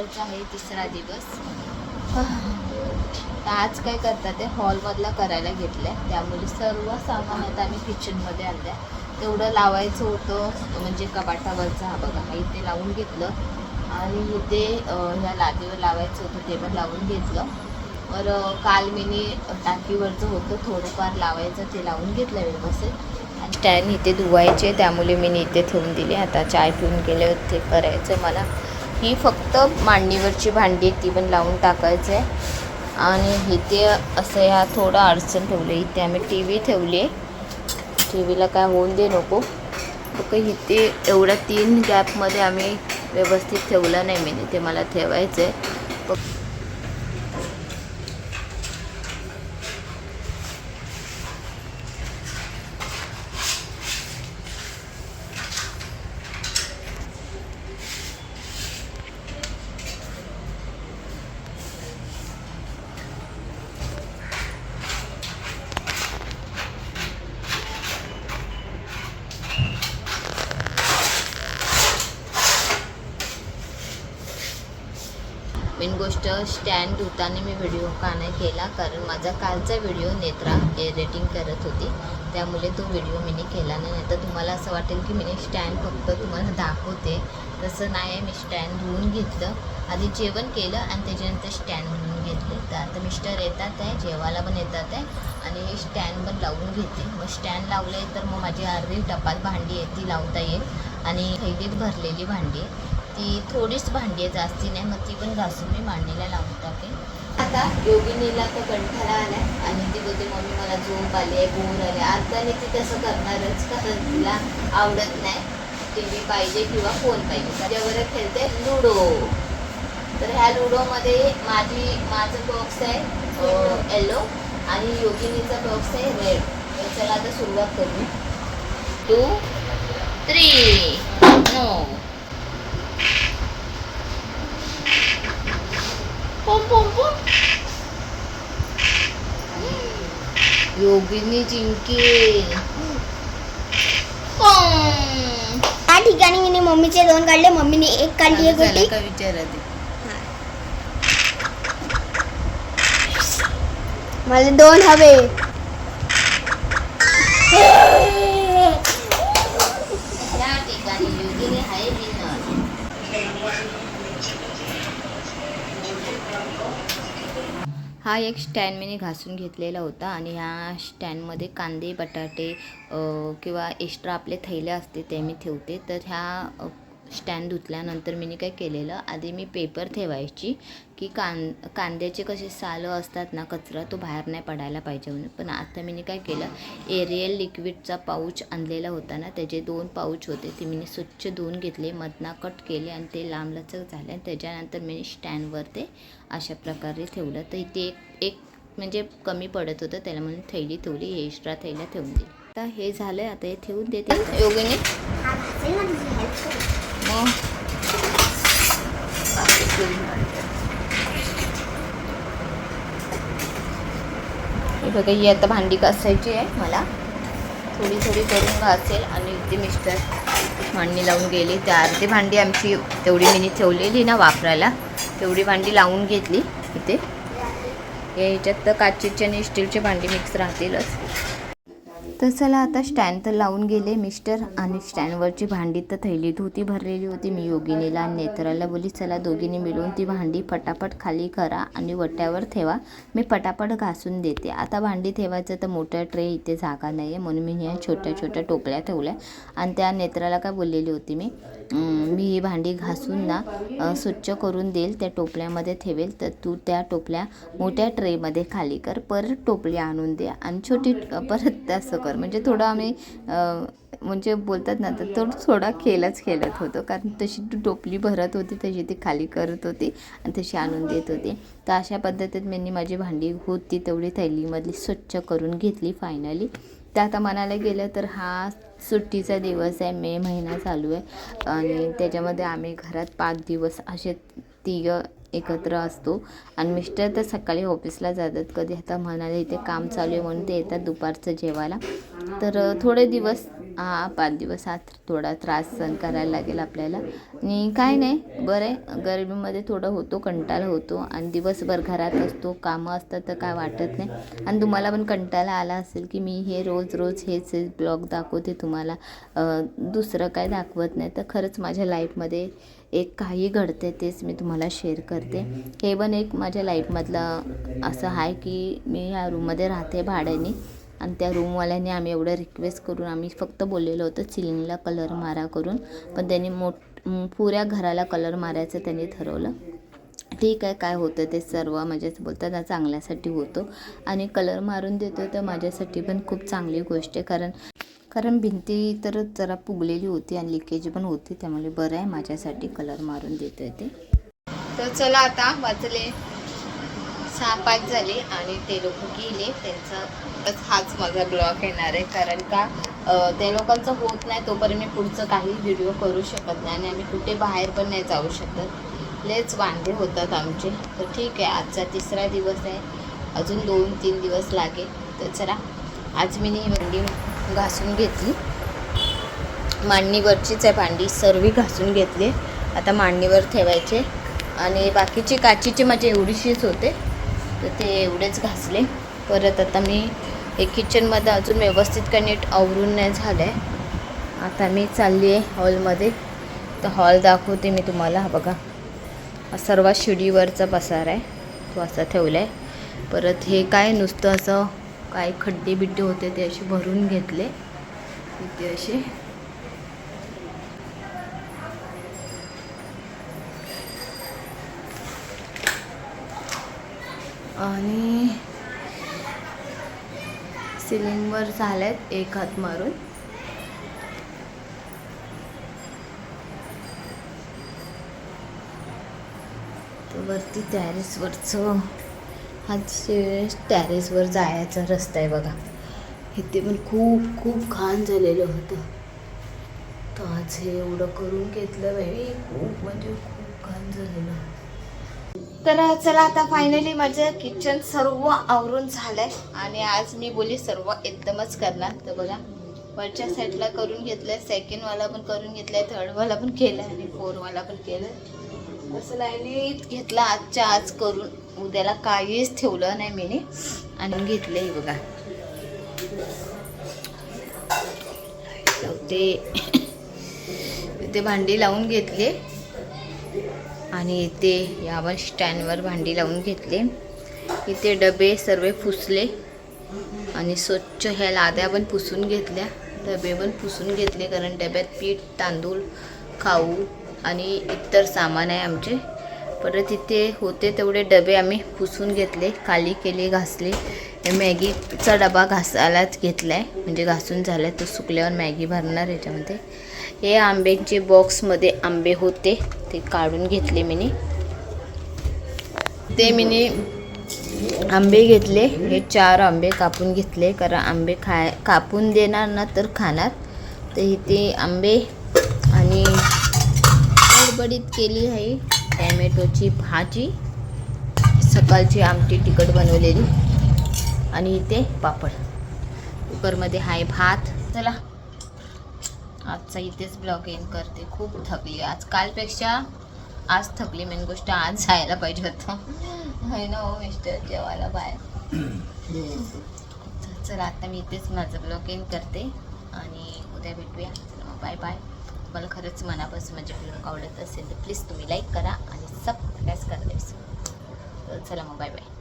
आहे आहे तिसरा दिवस. तर आज काय करतात ते? हॉलमधला करायला घेतलं आहे त्यामुळे सर्व सामान आता आम्ही किचनमध्ये आणलं आहे तेवढं लावायचं होतं. म्हणजे कपाटावरचा हा बघा हा इथे लावून घेतलं. आणि इथे ह्या लादीवर लावायचं होतं ते पण लावून घेतलं. तर काल मी टाकीवरचं होतं थोडंफार लावायचं ते लावून घेतलं व्यवस्थित. आणि स्टँड इथे धुवायचे त्यामुळे मी इथे ठेवून दिले. आता चाय पिऊन गेले होते करायचं मला. ही फक्त मांडणीवरची भांडी ती पण लावून टाकायचं आहे. आणि इथे असं ह्या थोडं अडचण ठेवलं इथे आम्ही टी व्ही ठेवली आहे टी व्हीला काय होऊन दे नको. फक्त इथे एवढ्या तीन गॅपमध्ये आम्ही व्यवस्थित ठेवलं नाही मी. ते मला ठेवायचं आहे मेन गोष्ट स्टँड धुताना मी व्हिडिओ का नाही केला कारण माझा कालचा व्हिडिओ नेत्रा एडिटिंग करत होती. त्यामुळे तो व्हिडिओ मी केला नाही. नाही तर तुम्हाला असं वाटेल की मी स्टँड फक्त तुम्हाला दाखवते. तसं नाही आहे मी स्टँड धुवून घेतलं. आधी जेवण केलं आणि त्याच्यानंतर स्टँड म्हणून घेतले. तर आता मिस्टर येतात आहे जेवायला पण येतात आहे आणि हे स्टँड पण लावून घेते. मग स्टँड लावले तर मग माझी अर्धी टपाल भांडी आहे ती लावता येईल. आणि थैलीत भरलेली भांडी ती थोडीच भांडी आहे जास्ती नाही मग ती पण घासून मी भांडीला लावून टाकेन. आता योगिनीला तर कंठाळा आलाय आणि ती बोलते मम्मी मला झोप आली आहे बोर आले आताने ती तसं करणारच कारण तिला आवडत नाही. टी व्ही पाहिजे किंवा फोन पाहिजे. त्याच्यावर खेळते लुडो. तर ह्या लुडोमध्ये माझी माझं बॉक्स आहे येलो आणि योगिनीचा बॉक्स आहे रेड तर चला आता सुरुवात करू. टू थ्री नो योगिनी जिंकेल पोम. त्या ठिकाणी मी मम्मीचे दोन काढले. मम्मीने एक काढली एक झालं गोटी का विचारते मला दोन हवे त्या ठिकाणी योगिनी आहे विनर हा एक स्टँड मी घासून घेतलेला होता आणि ह्या स्टँडमध्ये कांदे बटाटे किंवा एक्स्ट्रा आपले थैले असते ते मी ठेवते. तर ह्या स्टँड धुतल्यानंतर मी काय केलेलं आधी मी पेपर ठेवायची की कां कांद्याचे कसे सालं असतात ना कचरा तो बाहेर नाही पडायला पाहिजे म्हणून. पण आता मी काय केलं एरियल लिक्विडचा पाऊच आणलेला होता ना त्याचे दोन पाऊच होते. ते मी स्वच्छ धुवून घेतले मधना कट केले आणि ते लांबलचक झाले आणि त्याच्यानंतर मी स्टँडवर ते अशा प्रकारे ठेवलं. तर इथे एक एक म्हणजे कमी पडत होतं त्याला म्हणून थैली ठेवली हे एक्स्ट्रा थैल्या ठेवून दिली. आता हे झालं आता हे ठेवून देते. योगिनी? मग हे बघा ही आता भांडी घासायची आहे मला. थोडी थोडी करून घासेल आणि ते मिस्टर मांडणी लावून गेली. त्या अर्धी भांडी आमची तेवढी मिनी ठेवलेली ना वापरायला. तेवढी भांडी लावून घेतली इथे. याच्यात तर काचेची आणि स्टीलची भांडी मिक्स राहतीलच. तर चला आता स्टँड तर लावून गेले. मिस्टर आणि स्टँडवरची भांडी तर थैलीत होती भरलेली होती. मी योगिनीला आणि नेत्राला बोली चला दोघींनी मिळून ती भांडी पटापट खाली करा आणि वट्यावर ठेवा. मी पटापट घासून देते. आता भांडी ठेवायचं तर मोठ्या ट्रे इथे जागा नाही आहे म्हणून मी ह्या छोट्या छोट्या टोपल्या ठेवल्या आणि त्या नेत्राला काय बोललेली होती मी मी ही भांडी घासून ना स्वच्छ करून देईल त्या टोपल्यामध्ये ठेवेल. तर तू त्या टोपल्या मोठ्या ट्रेमध्ये खाली कर. परत टोपली आणून दे आणि छोटी परत असं कर. म्हणजे थोडं आम्ही म्हणजे बोलतात ना तर तो थोडा खेळच खेळत होतो. कारण तशी ती टोपली भरत होती तशी ती खाली करत होती आणि तशी आणून देत होती. तर अशा पद्धतीत मी माझी भांडी होती तेवढी थैलीमधली स्वच्छ करून घेतली फायनली तर आता म्हणायला गेलं तर हा सुट्टीचा दिवस आहे मे महिना चालू आहे. आणि त्याच्यामध्ये आम्ही घरात पाच दिवस असे तिघं एकत्र असतो. आणि मिस्टर तर सकाळी ऑफिसला जातात. कधी आता म्हणाले इथे काम चालू आहे म्हणून ते येतात दुपारचं जेवायला. तर थोडे दिवस हा पाच दिवस हा थोडा त्रास सहन करायला लागेल आपल्याला. आणि काय नाही बरं आहे. गरिबीमध्ये थोडं होतो कंटाळा होतो. आणि दिवसभर घरात असतो कामं असतात तर काय वाटत नाही. आणि तुम्हाला पण कंटाळा आला असेल की मी हे रोज रोज हेच ब्लॉग दाखवते तुम्हाला. दुसरं काय दाखवत नाही. तर खरंच माझ्या लाईफमध्ये एक काही घडते तेच मी तुम्हाला शेअर करते. हे पण एक माझ्या लाईफमधलं असं आहे की मी ह्या रूममध्ये राहते भाड्याने आणि त्या रूमवाल्याने आम्ही एवढं रिक्वेस्ट करून आम्ही फक्त बोललेलो होतं सिलिंगला कलर मारा करून. पण त्यांनी मोठ पुऱ्या घराला कलर मारायचं त्यांनी ठरवलं. ठीक आहे काय होतं ते सर्व म्हणजे बोलतात ना चांगल्यासाठी होतो. आणि कलर मारून देतो तर माझ्यासाठी पण खूप चांगली गोष्ट आहे. कारण कारण भिंती तर जरा फुगलेली होती आणि लिकेज पण होती त्यामुळे बरं आहे माझ्यासाठी कलर मारून देतोय ते. तर चला आता वाचले सहा पाच झाले आणि ते लोक गेले. त्यांचा हाच माझा ब्लॉग येणार आहे. कारण का त्या लोकांचं होत नाही तोपर्यंत मी पुढचं काही व्हिडिओ करू शकत नाही आणि आम्ही कुठे बाहेर पण नाही जाऊ शकत. लेच वांदे होतात आमचे. तर ठीक आहे आजचा तिसरा दिवस आहे. अजून दोन तीन दिवस लागेल. तर चला आज मी नेहमी घासून घेतली. मांडणीवरचीच आहे भांडी सर्व घासून घेतली. आता मांडणीवर ठेवायचे. आणि बाकीची काचीची माझी एवढीशीच होते. तर ते एवढेच घासले. परत आता मी हे किचनमध्ये अजून व्यवस्थित काही नीट आवरून नाही झालं आहे आता मी चालली आहे हॉलमध्ये. तर हॉल दाखवते मी तुम्हाला. हा बघा. हा शिडीवरचा पसार आहे. तो असा ठेवला आहे परत हे काय नुसतं असं काय खड्डे बिड्डे होते ते असे भरून घेतले. इथे असे. आणि सिलिंगवर झाल्यात एक हात मारून. वरती टॅरेसवरचं हा टॅरेसवर जायचा रस्ता आहे बघा. इथे पण खूप खूप घाण झालेलं होतं. तर आज हे एवढं करून घेतलं बाई. खूप म्हणजे खूप घाण झालेलं तर चला आता फायनली माझं किचन सर्व आवरून झालंय. आणि आज मी बोली सर्व एकदमच करणार. तर बघा वरच्या साईडला करून घेतलंय सेकंडवाला पण करून घेतलंय थर्डवाला पण केलं आणि फोरवाला पण केलं असं लाईनीत घेतला आजच्या आज करून. उद्याला काहीच ठेवलं नाही मीने. आणि घेतलंय बघा. ते ते भांडी लावून घेतले. आणि इथे यावर स्टँडवर भांडी लावून घेतले. इथे डबे सर्व पुसले. आणि स्वच्छ ह्या लाद्या पण पुसून घेतल्या. डबे पण पुसून घेतले कारण डब्यात पीठ तांदूळ खाऊ आणि इतर सामान आहे आमचे. परत इथे होते तेवढे डबे आम्ही पुसून घेतले खाली केले घासले. हे मॅगीचा डबा घासायलाच घेतला आहे म्हणजे घासून झाला आहे तो सुकल्यावर मॅगी भरणार याच्यामध्ये. हे आंब्यांचे बॉक्समध्ये आंबे होते ते काढून घेतले मीने. ते मीने आंबे घेतले. हे चार आंबे कापून घेतले कारण आंबे खाय कापून देणार ना तर खाणार. तर इथे आंबे आणि कडीत केली आहे. टॅमॅटोची भाजी सकाळची आमटी तिखट बनवलेली आणि इथे पापड. कुकरमध्ये आहे भात. चला आजचा इथेच ब्लॉग इन करते. खूप थकली. आज कालपेक्षा आज थकली मेन गोष्ट आज जायला पाहिजे होतं. है ना हो मिस्टर जेवायला बाहेर. चला आता मी इथेच माझं ब्लॉग इन करते. आणि उद्या भेटूया. बाय बाय तुम्हाला खरंच मनापासून माझे ब्लॉग आवडत असेल तर प्लीज तुम्ही लाईक करा आणि सबस्क्राईब करा. तर चला मग बाय बाय